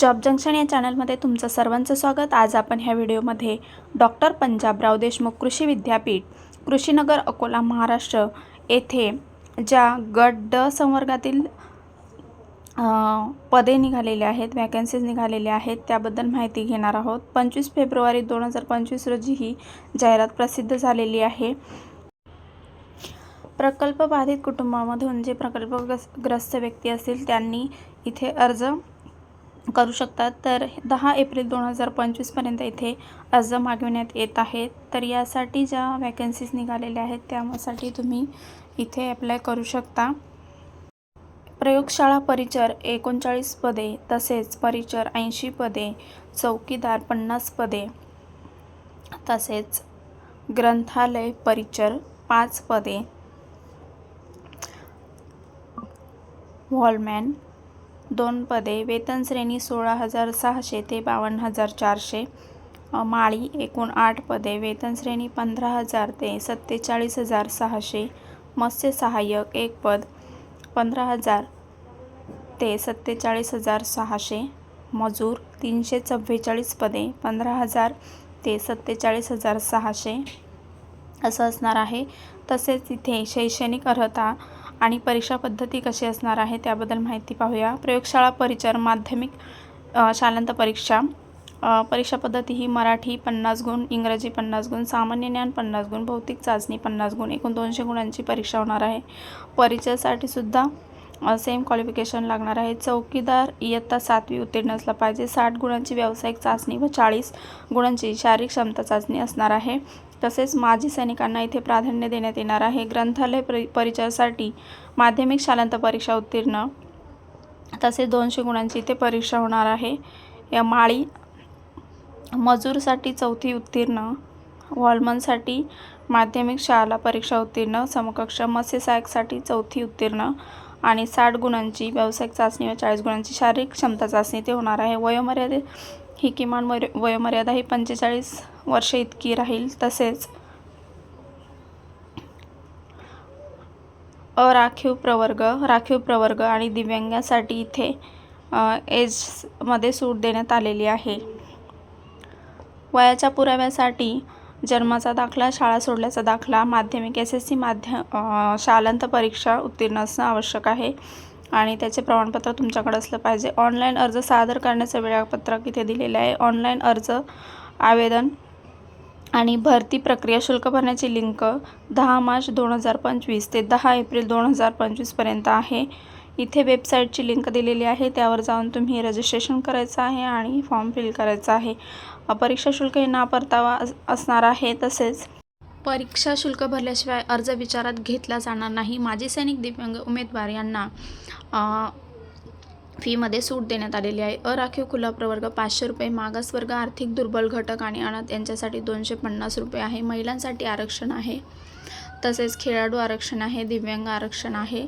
Job junction या चॅनलमध्ये तुमचं सर्वांचं स्वागत. आज आपण ह्या व्हिडिओमध्ये डॉक्टर पंजाबराव देशमुख कृषी विद्यापीठ कृषीनगर अकोला महाराष्ट्र येथे ज्या गट ड संवर्गातील पदे निघालेली आहेत वॅकन्सीज निघालेल्या आहेत त्याबद्दल माहिती घेणार आहोत. पंचवीस फेब्रुवारी दोन हजार पंचवीस रोजी ही जाहिरात प्रसिद्ध झालेली आहे. प्रकल्प बाधित कुटुंबामधून जे प्रकल्पग्रस्त ग्रस्त व्यक्ती असतील त्यांनी इथे अर्ज करू शकतात. तर दहा एप्रिल दोन हजार पंचवीसपर्यंत इथे अर्ज मागविण्यात येत आहेत. तर यासाठी ज्या वॅकन्सीज निघालेल्या आहेत त्यासाठी तुम्ही इथे अप्लाय करू शकता. प्रयोगशाळा परिचर एकोणचाळीस पदे तसेच परिचर ऐंशी पदे चौकीदार पन्नास पदे तसेच ग्रंथालय परिचर पाच पदे वॉलमॅन दोन पदे वेतन श्रेणी सोळा हजार सहाशे ते बावन्न हजार चारशे. माळी एकूण आठ पदे वेतन श्रेणी पंधरा हजार ते सत्तेचाळीस हजार सहाशे. मत्स्य सहाय्यक एक पद पंधरा हजार ते सत्तेचाळीस हजार सहाशे. मजूर तीनशे चव्वेचाळीस पदे पंधरा हजार ते सत्तेचाळीस हजार सहाशे. असं असणार आहे. तसेच इथे शैक्षणिक अर्हता आणि परीक्षा पद्धती कशी असणार आहे त्याबद्दल माहिती पाहूया. प्रयोगशाळा परिचर माध्यमिक शालांत परीक्षा. परीक्षा पद्धती ही मराठी पन्नास गुण इंग्रजी पन्नास गुण सामान्य ज्ञान पन्नास गुण भौतिक चाचणी पन्नास गुण एकूण दोनशे गुणांची परीक्षा होणार आहे. परिचयासाठी सुद्धा सेम क्वालिफिकेशन लागणार आहे. चौकीदार इयत्ता सातवी उत्तीर्ण असला पाहिजे. साठ गुणांची व्यावसायिक चाचणी व चाळीस गुणांची शारीरिक क्षमता चाचणी असणार आहे. तसेच माजी सैनिकांना इथे प्राधान्य देण्यात येणार आहे. ग्रंथालय परि परिचयासाठी माध्यमिक शालांत परीक्षा उत्तीर्ण. तसेच दोनशे गुणांची इथे परीक्षा होणार आहे. या माळी मजूरसाठी चौथी उत्तीर्ण वॉलमनसाठी माध्यमिक शाळा परीक्षा उत्तीर्ण समकक्ष मत्स्य सहायकसाठी चौथी उत्तीर्ण आणि साठ गुणांची व्यावसायिक चाचणी व चाळीस गुणांची शारीरिक क्षमता चाचणी ते होणार आहे. वयोमर्यादे ही किमान वय वयोमर्यादा ही पंचेचाळीस वर्षे इतकी राहील तसेच अराखीव प्रवर्ग राखीव प्रवर्ग आणि दिव्यांगासाठी इथे एजमध्ये सूट देण्यात आलेली आहे. वयाच्या पुराव्यासाठी जन्माचा दाखला शाळा सोडल्याचा दाखला माध्यमिक एस एस सी माध्य शालांत परीक्षा उत्तीर्ण असणं आवश्यक आहे. आणि त्याचे प्रमाणपत्र तुमच्याकडे असलं पाहिजे. ऑनलाईन अर्ज सादर करण्याचं वेळापत्रक इथे दिलेलं आहे. ऑनलाईन अर्ज आवेदन आणि भरती प्रक्रिया शुल्क भरण्याची लिंक दहा मार्च दोन हजार पंचवीस ते दहा एप्रिल दोन हजार पंचवीसपर्यंत आहे. इथे वेबसाईटची लिंक दिलेली आहे. त्यावर जाऊन तुम्ही रजिस्ट्रेशन करायचं आहे आणि फॉर्म फिल करायचा आहे. परीक्षा शुल्क हे ना परतावा अस- असणार आहे तसेच परीक्षा शुल्क भरल्याशिवाय अर्ज विचारात घेतला जाणार नाही. माजी सैनिक दिव्यांग उमेदवार यांना फीमध्ये सूट देण्यात आलेली आहे. अराखीव खुला प्रवर्ग पाचशे रुपये मागासवर्ग आर्थिक दुर्बल घटक आणि अनाथ यांच्यासाठी दोनशे पन्नास रुपये आहे. महिलांसाठी आरक्षण आहे. तसेच खेळाडू आरक्षण आहे दिव्यांग आरक्षण आहे.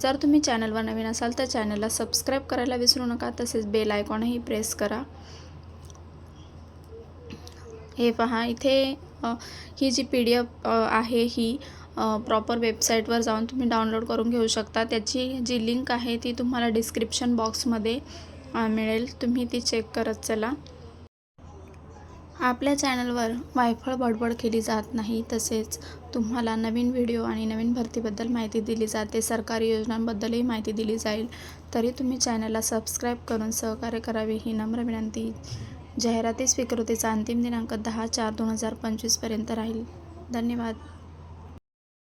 जर तुम्ही चॅनलवर नवीन असाल तर चॅनलला सबस्क्राईब करायला विसरू नका. तसेच बेल आयकॉनही प्रेस करा. हे पहा इथे ही जी पी डी एफ आहे ही प्रॉपर वेबसाईटवर जाऊन तुम्ही डाउनलोड करून घेऊ शकता. त्याची जी लिंक आहे ती तुम्हाला डिस्क्रिप्शन बॉक्समध्ये मिळेल. तुम्ही ती चेक करत चला. आपल्या चॅनलवर वायफळ बडबड केली जात नाही तसेच तुम्हाला नवीन व्हिडिओ आणि नवीन भरतीबद्दल माहिती दिली जाते. सरकारी योजनांबद्दलही माहिती दिली जाईल. तरी तुम्ही चॅनलला सबस्क्राईब करून सहकार्य करावे ही नम्र विनंती. जाहिराती स्वीकृतीचा अंतिम दिनांक दहा चार दोन हजार पंचवीसपर्यंत राहील. धन्यवाद.